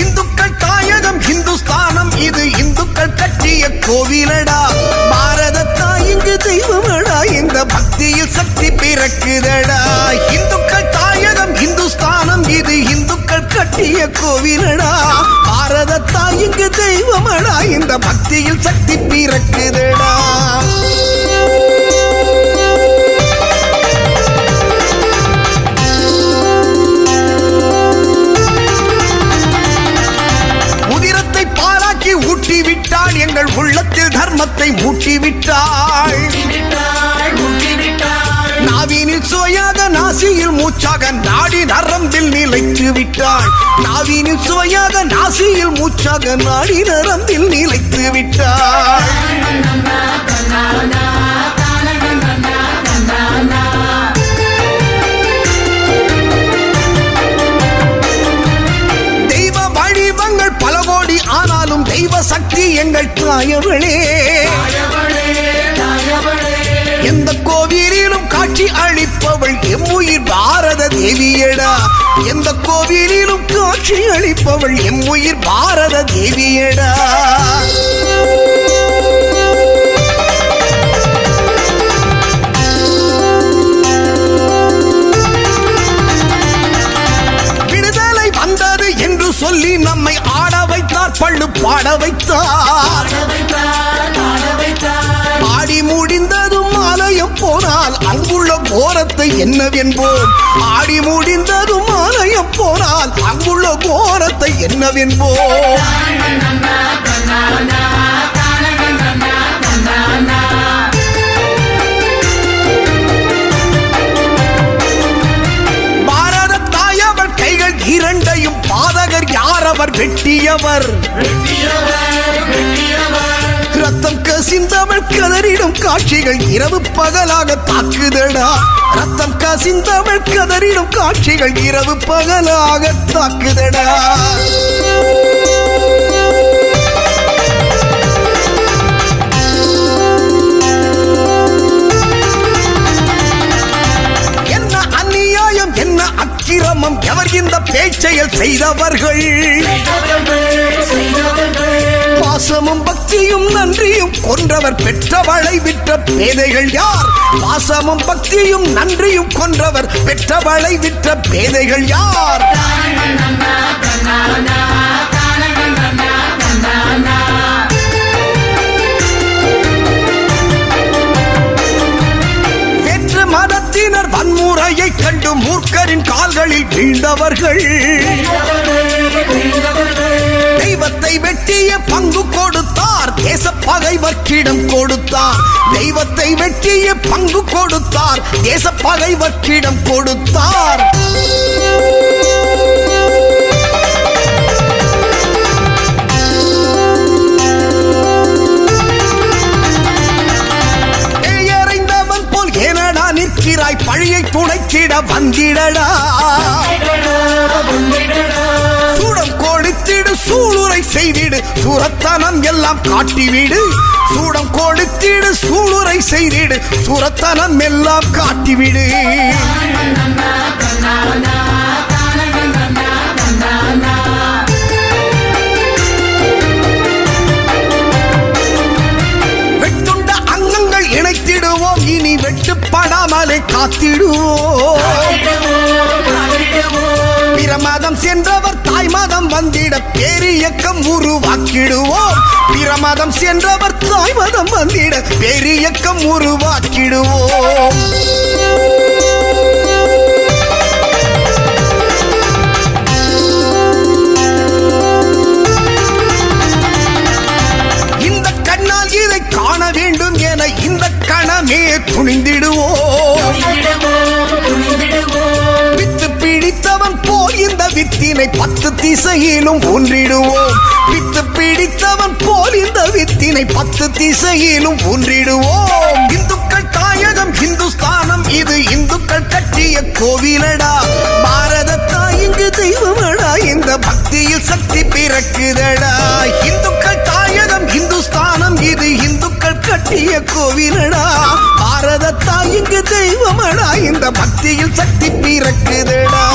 இந்துக்கள் தாயகம் இந்துஸ்தானம் இது இந்துக்கள் கட்டிய கோவிலடா. பாரத தாயிங்கு தெய்வமடா இந்த பக்தியில் சக்தி பிறக்குதடா. இந்துக்கள் தாயகம் இந்துஸ்தானம் இது இந்துக்கள் கட்டிய கோவிலடா. பாரத தாயிங்கு தெய்வமடா இந்த பக்தியில் சக்தி பிறக்குதடா. உள்ளத்தில் மூச்சிவிட்டாள் விட்டாள் நாவினில் சுவையாக நாசியில் மூச்சாக நாடி நரம்பில் நிலைத்து விட்டாள். நாவினில் சுவையாக நாசியில் மூச்சாக நாடி நரம்பில் நிலைத்து விட்டாள். சக்தி எங்கள் தாயவளே. எந்த கோவிலிலும் காட்சி அளிப்பவள் எம்முயிர் பாரத தேவியடா. எந்த கோவிலிலும் காட்சி அளிப்பவள் எம்முயிர் பாரத தேவியடா. என்று சொல்லி நம் பாட வைத்தார். ஆடி முடிந்ததும் ஆலயம் போனால் அங்குள்ள கோரத்தை என்னவென்போம்? ஆடி முடிந்ததும் ஆலயம் போனால் அங்குள்ள கோரத்தை என்னவென்போம்? அவர் வெட்டியவர். ரத்தம் கசிந்தவள் கதறிடும் காட்சிகள் இரவு பகலாக தாக்குதடா. ரத்தம் கசிந்தவள் கதறிடும் காட்சிகள் இரவு பகலாக தாக்குதடா. பேச்செயல் செய்தவர்கள். பாசமும் பக்தியும் நன்றியும் கொன்றவர் பெற்றவளை விற்ற பேதைகள் யார்? பாசமும் பக்தியும் நன்றியும் கொன்றவர் பெற்றவளை விற்ற பேதைகள் யார்? மூர்க்கரின் கால்களில் வீழ்ந்தவர்கள். தெய்வத்தை வெட்டிய பங்கு கொடுத்தார். தேச பகைவர்க்கிடம் கொடுத்தார். தெய்வத்தை வெட்டிய பங்கு கொடுத்தார். தேச பகைவர்க்கிடம் கொடுத்தார். பழியை வந்திடடா. சூடம் கொடுத்திடு சூளுரை செய்திடு. சுரத்தனம் எல்லாம் காட்டிவிடு. சூடம் கொடுத்திடு சூளுரை செய்திடு. சுரத்தனம் எல்லாம் காட்டிவிடு. நாளை காத்திடுவோம். பிற மதம் சென்றவர் தாய் மதம் வந்திட பேரியக்கம் உருவாக்கிடுவோம். பிற மதம் சென்றவர் தாய் மதம் வந்திட பேரியக்கம் உருவாக்கிடுவோம். இந்த கணமே துணிந்திடுவோம் வித்து பிடித்தவன் போல் இந்த வித்தினை பத்து திசையிலும் ஒன்றிடுவோம் வித்து பிடித்தவன் போல் இந்த வித்தினை பத்து திசையிலும் ஒன்றிடுவோம் இந்துக்கள் தாயகம் இந்துஸ்தானம் இது இந்துக்கள் கட்டிய கோவிலடா. பாரத தாயிங்கு தெய்வமடா இந்த பக்தியில் சக்தி பிறக்குதடா. இந்துக்கள் தாய் இது இந்துக்கள் கட்டிய கோவிலடா. பாரத இங்கு தெய்வமடா. இந்த பக்தியில் சக்தி பிறக்குதடா.